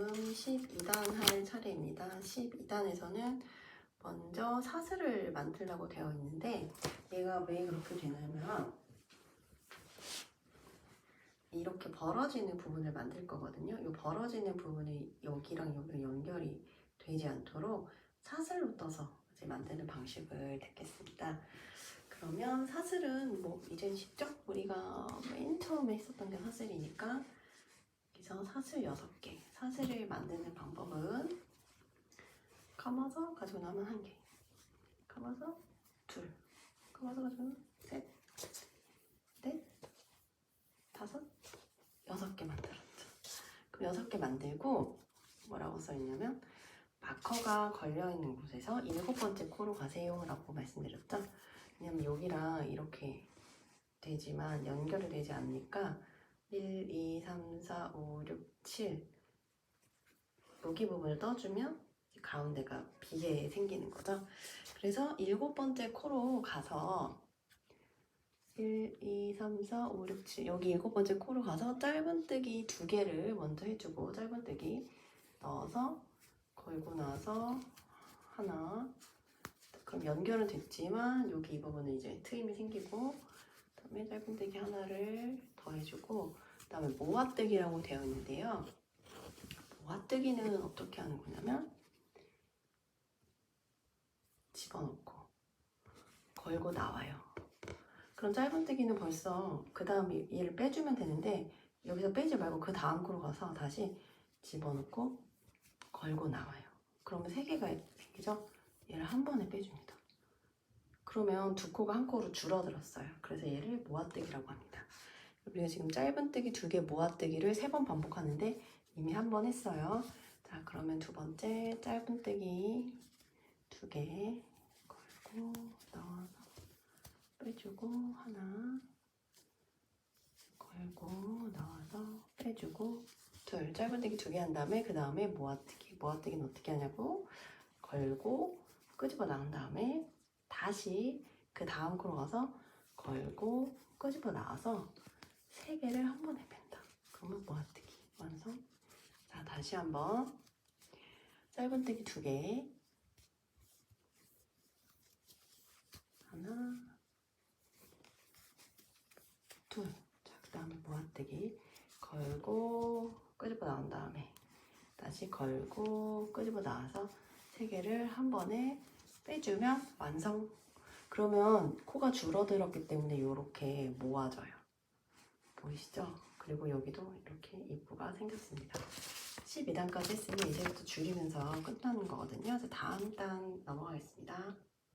다음 12단 할 차례입니다. 12단에서는 먼저 사슬을 만들라고 되어 있는데 얘가 왜 그렇게 되냐면 이렇게 벌어지는 부분을 만들 거거든요. 이 벌어지는 부분이 여기랑 여기랑 연결이 되지 않도록 사슬로 떠서 이제 만드는 방식을 듣겠습니다. 그러면 사슬은 뭐 이젠 쉽죠? 우리가 맨 처음에 했었던 게 사슬이니까 여기서 사슬 6개 사슬을 만드는 방법은 감아서 가지고 나면 한 개, 감아서 둘, 감아서 가지고 나면 셋, 넷, 다섯, 여섯 개 만들었죠. 그럼 여섯 개 만들고 뭐라고 써있냐면 마커가 걸려있는 곳에서 일곱 번째 코로 가세요 라고 말씀드렸죠. 왜냐면 여기랑 이렇게 되지만 연결이 되지 않으니까 1, 2, 3, 4, 5, 6, 7 여기 부분을 떠주면 가운데가 비게 생기는 거죠. 그래서 일곱 번째 코로 가서 1, 2, 3, 4, 5, 6, 7 여기 일곱 번째 코로 가서 짧은뜨기 두 개를 먼저 해주고 짧은뜨기 넣어서 걸고 나서 하나 그럼 연결은 됐지만 여기 이 부분은 이제 트임이 생기고 그다음에 짧은뜨기 하나를 더 해주고 그다음에 모아뜨기라고 되어 있는데요. 모아뜨기는 어떻게 하는 거냐면 집어넣고 걸고 나와요. 그럼 짧은뜨기는 벌써 그 다음에 얘를 빼주면 되는데 여기서 빼지 말고 그 다음 코로 가서 다시 집어넣고 걸고 나와요. 그러면 세 개가 생기죠? 얘를 한 번에 빼줍니다. 그러면 두 코가 한 코로 줄어들었어요. 그래서 얘를 모아뜨기라고 합니다. 우리가 지금 짧은뜨기 두 개 모아뜨기를 세 번 반복하는데 이미 한 번 했어요. 자, 그러면 두 번째 짧은뜨기 두 개 걸고 넣어서 빼주고 하나 걸고 넣어서 빼주고 둘 짧은뜨기 두 개 한 다음에 그 다음에 모아뜨기 모아뜨기는 어떻게 하냐고 걸고 끄집어 나온 다음에 다시 그 다음 코로 가서 걸고 끄집어 나와서 세 개를 한 번에 뺀다. 그러면 모아뜨기 완성. 자 다시 한번 짧은뜨기 두 개. 하나, 둘. 자 그 다음에 모아뜨기 걸고 끄집어 나온 다음에 다시 걸고 끄집어 나와서 세 개를 한 번에 빼주면 완성. 그러면 코가 줄어들었기 때문에 이렇게 모아져요. 보이시죠? 그리고 여기도 이렇게 입구가 생겼습니다. 12단까지 했으니 이제부터 줄이면서 끝나는 거거든요. 그래서 다음 단 넘어가겠습니다.